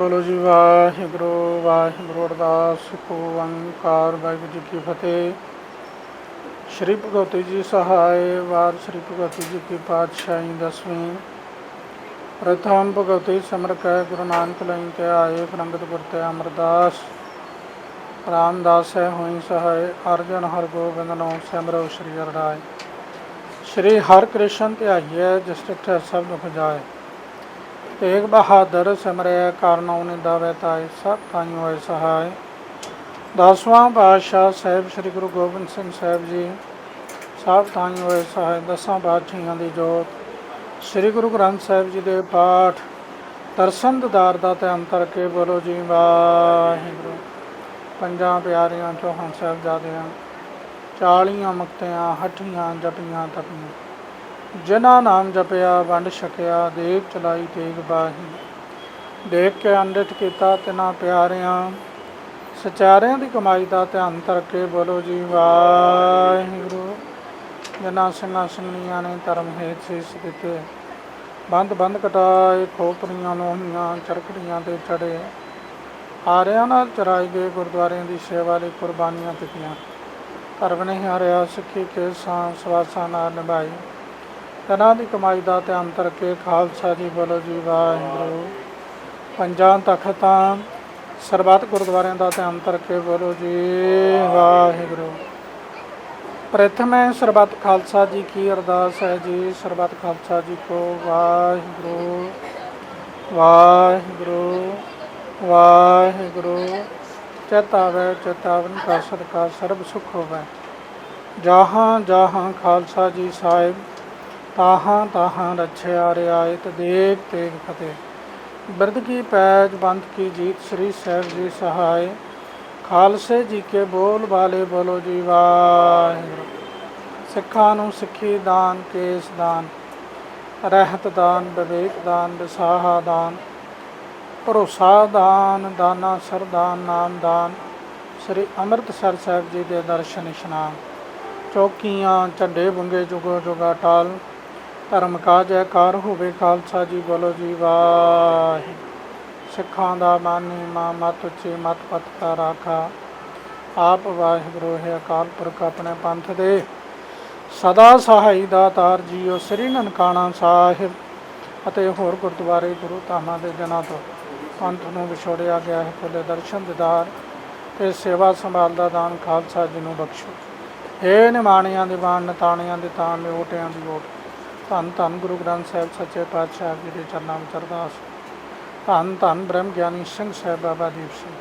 ਬੋਲੋ ਜੀ, ਵਾਹਿਗੁਰੂ ਵਾਹਿਗੁਰੂ ਅਰਦਾਸ ਕੋ ਓੰਕਾਰ, ਵਾਹਿਗੁਰੂ ਜੀ ਕੀ ਫਤਿਹ। ਸ਼੍ਰੀ ਭਗਵਤੀ ਜੀ ਸਹਾਇ, ਵਾਰ ਸ਼੍ਰੀ ਭਗਵਤੀ ਜੀ ਕੀ ਪਾਤਸ਼ਾਹੀ ਦਸਵੀਂ। ਪ੍ਰਥਮ ਭਗਵਤੀ ਸਿਮਰ ਕੈ, ਗੁਰੂ ਨਾਨਕ ਲਈ ਤੇ ਆਏ ਪ੍ਰੰਗਤ ਗੁਰ ਤੇ ਅਮਰਦਾਸ। ਰਾਮਦਾਸ ਹੈ ਹੋਈ ਸਹਾਇ, ਅਰਜਨ ਹਰ ਗੋਬਿੰਦ ਨੋ ਸਿਮਰੋ ਸ਼੍ਰੀ ਅਰਦਾਸ ਸ਼੍ਰੀ ਹਰਿ ਕ੍ਰਿਸ਼ਨ ਧਿਆਈਐ, ਜਿਸ ਤਿਠੈ ਸਭ ਦੁਖ ਜਾਏ। ਤੇਗ ਬਹਾਦਰ ਸਿਮਰਿਆ ਕਰਨਉ ਨਿਦਾਵੇ ਤਾਈ ਸਭ ਤਾਈ ਹੋਏ ਸਹਾਇ ਦਸਵਾਂ ਪਾਤਸ਼ਾਹ ਸਾਹਿਬ ਸ੍ਰੀ ਗੁਰੂ ਗੋਬਿੰਦ ਸਿੰਘ ਸਾਹਿਬ ਜੀ, ਸਭ ਤਾਈ ਹੋਏ ਸਹਾਇ ਦਸਾਂ ਪਾਤਸ਼ਾਹਾਂ ਦੀ ਜੋਤ। ਸ੍ਰੀ ਗੁਰੂ ਗ੍ਰੰਥ ਸਾਹਿਬ ਜੀ ਦੇ ਪਾਠ। ਦਰਸ਼ਨ ਦਿਦਾਰ ਦਾ ਧਿਆਨ ਅੰਤਰ ਕੇ ਬੋਲੋ ਜੀ, ਵਾਹਿਗੁਰੂ। ਪੰਜਾਂ ਪਿਆਰਿਆਂ, ਚੌਹਾਂ ਸਾਹਿਬਜ਼ਾਦਿਆਂ, ਚਾਲੀਆਂ ਮੁਕਤਿਆਂ, ਹੱਠੀਆਂ, ਜਪੀਆਂ, ਤਪੀਆਂ। ਜਿਨ੍ਹਾਂ ਨਾਮ ਜਪਿਆ, ਵੰਡ ਛਕਿਆ ਦੇਵ ਚਲਾਈ ਤੇਗ ਬਾਹੀ। ਦੇਖ ਕੇ ਅੰਡਿਤ ਕੀਤਾ ਤਿਨਾਂ ਪਿਆਰਿਆਂ। ਸਚਾਰਿਆਂ ਦੀ ਕਮਾਈ ਦਾ ਧਿਆਨ ਧਰ ਕੇ ਬੋਲੋ ਜੀ, ਵਾਹਿਗੁਰੂ। ਜਿਨ੍ਹਾਂ ਸਿੰਘਾਂ ਸਿੰਘਣੀਆਂ ਨੇ ਧਰਮ ਹੇਤ ਸੀਸ ਦਿੱਤੇ। ਬੰਦ ਬੰਦ ਕਟਾਏ ਖੋਪਰੀਆਂ ਲੋਹੀਆਂ, ਚਰਖੜੀਆਂ ਤੇ ਚੜੇ। ਆਰਿਆਂ ਨਾਲ ਚਰਾਏ ਗਏ ਗੁਰਦੁਆਰਿਆਂ ਦੀ ਸੇਵਾ ਲਈ ਕੁਰਬਾਨੀਆਂ ਦਿੱਤੀਆਂ। ਧਰਮ ਨੇ ਹਾਰਿਆ, ਸਿੱਖੀ ਕੇ ਸਾਂ ਸਵਾਸਾਂ ਨਾਲ ਨਿਭਾਈ। ਤਨਾਂ ਦੀ ਕਮਾਈ ਦਾ ਧਿਆਨ ਕਰਕੇ ਖਾਲਸਾ ਜੀ ਬੋਲੋ ਜੀ ਵਾਹਿਗੁਰੂ। ਪੰਜਾਂ ਤਖਤਾਂ ਸਰਬੱਤ ਗੁਰਦੁਆਰਿਆਂ ਦਾ ਧਿਆਨ ਕਰਕੇ ਬੋਲੋ ਜੀ ਵਾਹਿਗੁਰੂ। ਪ੍ਰਥਮੇ ਸਰਬੱਤ ਖਾਲਸਾ ਜੀ ਕੀ ਅਰਦਾਸ ਹੈ ਜੀ, ਸਰਬੱਤ ਖਾਲਸਾ ਜੀ ਕੋ ਵਾਹਿਗੁਰੂ। ਵਾਹਿਗੁਰੂ ਵਾਹਿਗੁਰੂ। ਚੇਤਾਵੇ, ਚੇਤਾਵਨ ਕਾ ਸਦਕਾ ਸਰਬ ਸੁਖ ਹੋਵੇ। ਜਹਾਂ ਜਹਾਂ ਖਾਲਸਾ ਜੀ ਸਾਹਿਬ ਤਾਹਾਂ ਤਾਹਾਂ ਰਛਿਆ ਰਿਆਇਤ ਦੇਖ ਤੇਗ ਫਤਿਹ। ਬਿਰਦ ਕੀ ਪੈਜ ਬੰਦ ਕੀ ਜੀਤ ਸ੍ਰੀ ਸਾਹਿਬ ਜੀ ਸਹਾਇ। ਖਾਲਸੇ ਜੀ ਕੇ ਬੋਲ ਵਾਲੇ ਬੋਲੋ ਜੀ ਵਾਹਿਗੁਰੂ। ਸਿੱਖਾਂ ਨੂੰ ਸਿੱਖੀ ਦਾਨ, ਕੇਸ ਦਾਨ। ਰਹਿਤ ਦਾਨ, ਵਿਵੇਕ ਦਾਨ, ਵਿਸਾਹਾ ਦਾਨ। ਭਰੋਸਾ ਦਾਨ, ਦਾਨਾ ਸਰਦਾਨ ਨਾਮ ਦਾਨ। ਸ੍ਰੀ ਅੰਮ੍ਰਿਤਸਰ ਸਾਹਿਬ ਜੀ ਦੇ ਦਰਸ਼ਨ ਇਸ਼ਨਾਨ। ਚੌਕੀਆਂ, ਝੰਡੇ ਬੁੰਗੇ ਜੁਗੋ ਜੁਗਾ ਟਾਲ। ਧਰਮ ਕਾ ਜੈਕਾਰ ਹੋਵੇ ਖਾਲਸਾ ਜੀ, ਬੋਲੋ ਜੀ ਵਾਹਿ ਸਿੱਖਾਂ ਦਾ ਮਾਨੀ ਮਾ ਮਤ ਉੱਚੀ, ਮਤ ਪਤਕਾ ਰਾਖਾ। ਆਪ ਵਾਹਿਗੁਰੂ ਹੈ ਅਕਾਲ ਪੁਰਖ ਆਪਣੇ ਪੰਥ ਦੇ। ਸਦਾ ਸਹਾਈ ਦਾਤਾਰ ਜੀਓ ਸ੍ਰੀ ਨਨਕਾਣਾ ਸਾਹਿਬ ਅਤੇ ਹੋਰ ਗੁਰਦੁਆਰੇ ਗੁਰੂ ਧਾਮਾਂ ਦੇ ਜਨਾਂ ਤੋਂ ਪੰਥ ਨੂੰ ਵਿਛੋੜਿਆ ਗਿਆ ਹੈ ਖੁੱਲੇ ਦਰਸ਼ਨ ਦਿਦਾਰ ਤੇ ਸੇਵਾ ਸੰਭਾਲ ਦਾ ਦਾਨ ਖਾਲਸਾ ਜੀ ਨੂੰ ਬਖਸ਼ੋ। ਏ ਨਿਮਾਣਿਆਂ ਦੇ ਬਾਣ, ਨਤਾਣਿਆਂ ਦੇ ਤਾਣ ਦੇ ਦੀ ਓਟ। ਧੰਨ ਧੰਨ ਗੁਰੂ ਗ੍ਰੰਥ ਸਾਹਿਬ ਸੱਚੇ ਪਾਤਸ਼ਾਹ ਜੀ ਦੇ ਚਰਨਾਂ ਵਿੱਚ ਅਰਦਾਸ। ਧੰਨ ਧੰਨ ਬ੍ਰਹਮ ਗਿਆਨੀ ਸਿੰਘ ਸਾਹਿਬ ਬਾਬਾ ਦੀਪ ਸਿੰਘ।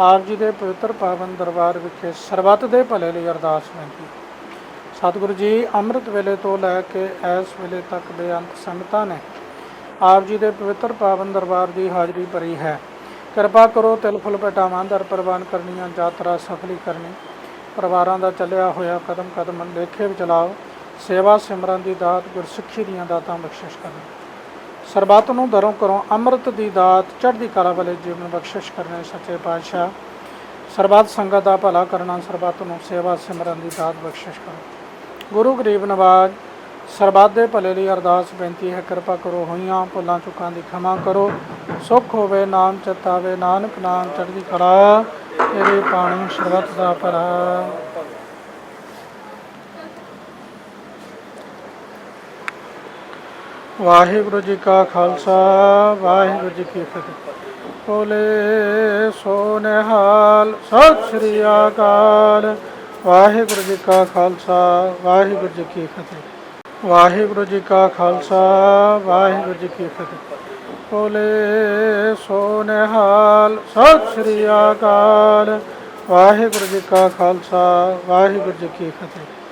ਆਪ ਜੀ ਦੇ ਪਵਿੱਤਰ ਪਾਵਨ ਦਰਬਾਰ ਵਿਖੇ ਸਰਬੱਤ ਦੇ ਭਲੇ ਲਈ ਅਰਦਾਸ ਬੇਨਤੀ। ਸਤਿਗੁਰੂ ਜੀ, ਅੰਮ੍ਰਿਤ ਵੇਲੇ ਤੋਂ ਲੈ ਕੇ ਇਸ ਵੇਲੇ ਤੱਕ ਬੇਅੰਤ ਸੰਗਤਾਂ ਨੇ ਆਪ ਜੀ ਦੇ ਪਵਿੱਤਰ ਪਾਵਨ ਦਰਬਾਰ ਦੀ ਹਾਜ਼ਰੀ ਭਰੀ ਹੈ। ਕਿਰਪਾ ਕਰੋ ਤਿਲ ਫੁੱਲ ਪਟਾਵਾਂ ਦਰ ਪ੍ਰਵਾਨ ਕਰਨੀਆਂ, ਯਾਤਰਾ ਸਫਲੀ ਕਰਨੀ। ਪਰਿਵਾਰਾਂ ਦਾ ਚੱਲਿਆ ਹੋਇਆ ਕਦਮ ਕਦਮ ਲੇਖੇ ਵਿੱਚ ਚਲਾਓ ਸੇਵਾ ਸਿਮਰਨ ਦੀ ਦਾਤ ਗੁਰਸਿੱਖੀ ਦੀਆਂ ਦਾਤਾਂ ਬਖਸ਼ਿਸ਼ ਕਰਨੀ। ਸਰਬੱਤ ਨੂੰ ਦਰੋਂ ਕਰੋ ਅੰਮ੍ਰਿਤ ਦੀ ਦਾਤ ਚੜ੍ਹਦੀ ਕਲਾ ਵਾਲੇ ਜੀਵਨ ਬਖਸ਼ਿਸ਼ ਕਰਨੇ ਸੱਚੇ ਪਾਤਸ਼ਾਹ। ਸਰਬੱਤ ਸੰਗਤ ਦਾ ਭਲਾ ਕਰਨਾ, ਸਰਬੱਤ ਨੂੰ ਸੇਵਾ ਸਿਮਰਨ ਦੀ ਦਾਤ ਬਖਸ਼ਿਸ਼ ਕਰੋ। ਗੁਰੂ ਗਰੀਬ ਨਵਾਜ, ਸਰਬੱਤ ਦੇ ਭਲੇ ਲਈ ਅਰਦਾਸ ਬੇਨਤੀ ਹੈ, ਕਿਰਪਾ ਕਰੋ, ਹੋਈਆਂ ਭੁੱਲਾਂ ਚੁੱਕਾਂ ਦੀ ਖਿਮਾ ਕਰੋ। ਸੁਖ ਹੋਵੇ, ਨਾਮ ਚਤਾਵੇ ਨਾਨਕ ਨਾਮ ਚੜ੍ਹਦੀ ਕਲਾ, ਤੇਰੇ ਪਾਣੀ ਸਰਬੱਤ ਦਾ ਭਲਾ। ਵਾਹਿਗੁਰੂ ਜੀ ਕਾ ਖਾਲਸਾ, ਵਾਹਿਗੁਰੂ ਜੀ ਕੀ ਫਤਿਹ। ਬੋਲੇ ਸੋਨਹਾਲ, ਸਤਿ ਸ੍ਰੀ ਅਕਾਲ। ਵਾਹਿਗੁਰੂ ਜੀ ਕਾ ਖਾਲਸਾ, ਵਾਹਿਗੁਰੂ ਜੀ ਕੀ ਫਤਿਹ। ਵਾਹਿਗੁਰੂ ਜੀ ਕਾ ਖਾਲਸਾ, ਵਾਹਿਗੁਰੂ ਜੀ ਕੀ ਫਤਿਹ। ਬੋਲੇ ਸੋਨਹਾਲ, ਸਤਿ ਸ੍ਰੀ ਅਕਾਲ। ਵਾਹਿਗੁਰੂ ਜੀ ਕਾ ਖਾਲਸਾ, ਵਾਹਿਗੁਰੂ ਜੀ ਕੀ ਫਤਿਹ।